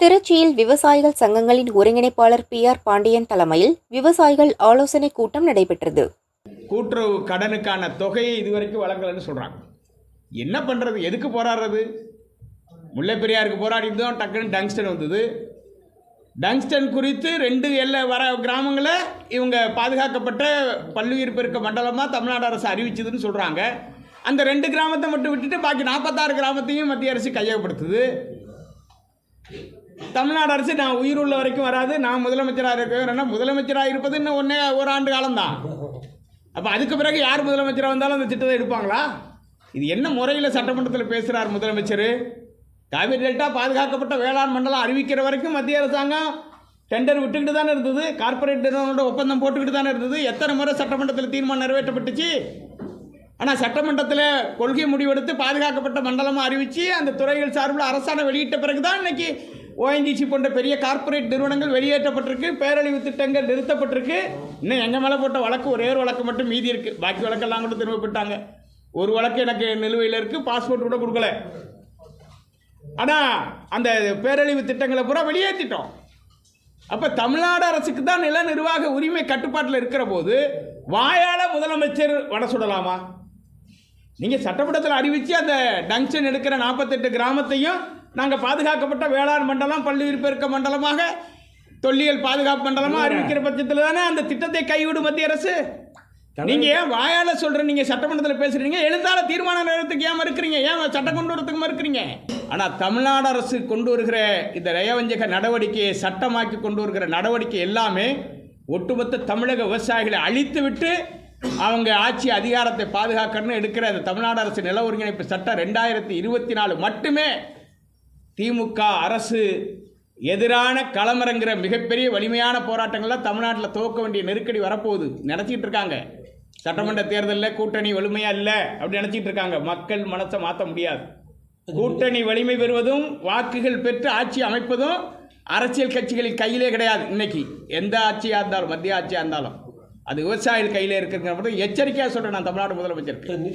திருச்சியில் விவசாயிகள் சங்கங்களின் ஒருங்கிணைப்பாளர் பி ஆர் பாண்டியன் தலைமையில் விவசாயிகள் ஆலோசனை கூட்டம் நடைபெற்றது. கூட்டுறவு கடனுக்கான தொகையை இதுவரைக்கும் வழங்கலைன்னு சொல்கிறாங்க என்ன பண்ணுறது எதுக்கு போராடுறது? முல்லை பெரியாருக்கு போராடிட்டு டக்குன்னு டங்ஸ்டன் வந்தது. டங்ஸ்டன் குறித்து ரெண்டு எல்லை வர கிராமங்களை இவங்க பாதுகாக்கப்பட்ட பல்லுயிர் பெருக்க மண்டலமாக தமிழ்நாடு அரசு அறிவிச்சதுன்னு சொல்கிறாங்க அந்த ரெண்டு கிராமத்தை மட்டும் விட்டுட்டு பாக்கி நாற்பத்தாறு கிராமத்தையும் மத்திய அரசு கையகப்படுத்துது. தமிழ்நாடு அரசு நான் உயிர் உள்ள வரைக்கும் வராது நான் முதலமைச்சராக இருக்கிறேன்னா முதலமைச்சராக இருப்பது இன்னும் ஒன்றே ஒரு ஆண்டு காலம்தான். அப்போ அதுக்கு பிறகு யார் முதலமைச்சராக வந்தாலும் அந்த திட்டத்தை எடுப்பாங்களா? இது என்ன முறையில் சட்டமன்றத்தில் பேசுகிறார் முதலமைச்சர்? காவிரி டெல்டா பாதுகாக்கப்பட்ட வேளாண் மண்டலம் அறிவிக்கிற வரைக்கும் மத்திய அரசாங்கம் டெண்டர் விட்டுக்கிட்டு தானே இருந்தது கார்ப்பரேட் நிறுவனோட ஒப்பந்தம் போட்டுக்கிட்டு தானே இருந்தது எத்தனை முறை சட்டமன்றத்தில் தீர்மானம் நிறைவேற்றப்பட்டுச்சு? ஆனால் சட்டமன்றத்தில் கொள்கை முடிவெடுத்து பாதுகாக்கப்பட்ட மண்டலமாக அறிவித்து அந்த துறைகள் சார்பில் அரசாணை வெளியிட்ட பிறகு தான் இன்னைக்கு ஓஎன்ஜிசி போன்ற பெரிய கார்ப்பரேட் நிறுவனங்கள் வெளியேற்றப்பட்டிருக்கு பேரழிவு திட்டங்கள் நிறுத்தப்பட்டிருக்கு. இன்னும் எங்கள் மேலே போட்ட வழக்கு ஒரே ஒரு வழக்கு மட்டும் மீதி இருக்குது பாக்கி வழக்கெல்லாம் கூட திரும்ப போட்டாங்க ஒரு வழக்கு எனக்கு நிலுவையில் இருக்குது பாஸ்போர்ட் கூட கொடுக்கல. ஆனால் அந்த பேரழிவு திட்டங்களை பூரா வெளியேற்றிட்டோம் அப்போ தமிழ்நாடு அரசுக்கு தான் நில நிர்வாக உரிமை கட்டுப்பாட்டில் இருக்கிற போது வாயால் முதலமைச்சர் வட சுடலாமா? நீங்கள் சட்டமன்றத்தில் அறிவித்து அந்த டங்ஷன் எடுக்கிற நாற்பத்தெட்டு கிராமத்தையும் நாங்கள் பாதுகாக்கப்பட்ட வேளாண் மண்டலம் பல்லுயிர் பெருக்க மண்டலமாக தொல்லியல் பாதுகாப்பு மண்டலமாக அறிவிக்கிற பட்சத்தில் தானே அந்த திட்டத்தை கைவிடும் மத்திய அரசு? நீங்க ஏன் வாயால சொல்ற நீங்க சட்டமன்றத்தில் பேசுறீங்க எழுத்தால தீர்மானம் நிறைவேறதுக்கு ஏன் மறுக்கிறீங்க? ஏன் சட்டம் கொண்டு வரதுக்கு மறுக்கிறீங்க? ஆனா தமிழ்நாடு அரசு கொண்டு வருகிற இந்த நயவஞ்சக நடவடிக்கையை சட்டமாக்கி கொண்டு வருகிற நடவடிக்கை எல்லாமே ஒட்டுமொத்த தமிழக விவசாயிகளை அழித்து விட்டு அவங்க ஆட்சி அதிகாரத்தை பாதுகாக்கணும்னு எடுக்கிற இந்த தமிழ்நாடு அரசு நில ஒருங்கிணைப்பு சட்டம் ரெண்டாயிரத்தி இருபத்தி நாலு மட்டுமே திமுக அரசு எதிரான களமிறங்குற மிகப்பெரிய வலிமையான போராட்டங்கள்லாம் தமிழ்நாட்டில் துவக்க வேண்டிய நெருக்கடி வரப்போகுது. நினச்சிட்டு இருக்காங்க. சட்டமன்ற தேர்தலில் கூட்டணி வலிமையாக இல்லை அப்படி நினச்சிட்டு இருக்காங்க. மக்கள் மனசை மாற்ற முடியாது. கூட்டணி வலிமை பெறுவதும் வாக்குகள் பெற்று ஆட்சி அமைப்பதும் அரசியல் கட்சிகளின் கையிலே கிடையாது இன்னைக்கு. எந்த ஆட்சியாக இருந்தாலும் மத்திய ஆட்சியாக இருந்தாலும். அது விவசாயிகள் கையில் இருக்கிற மட்டும் எச்சரிக்கையாக சொல்கிறேன் நான் தமிழ்நாடு முதலமைச்சருக்கு.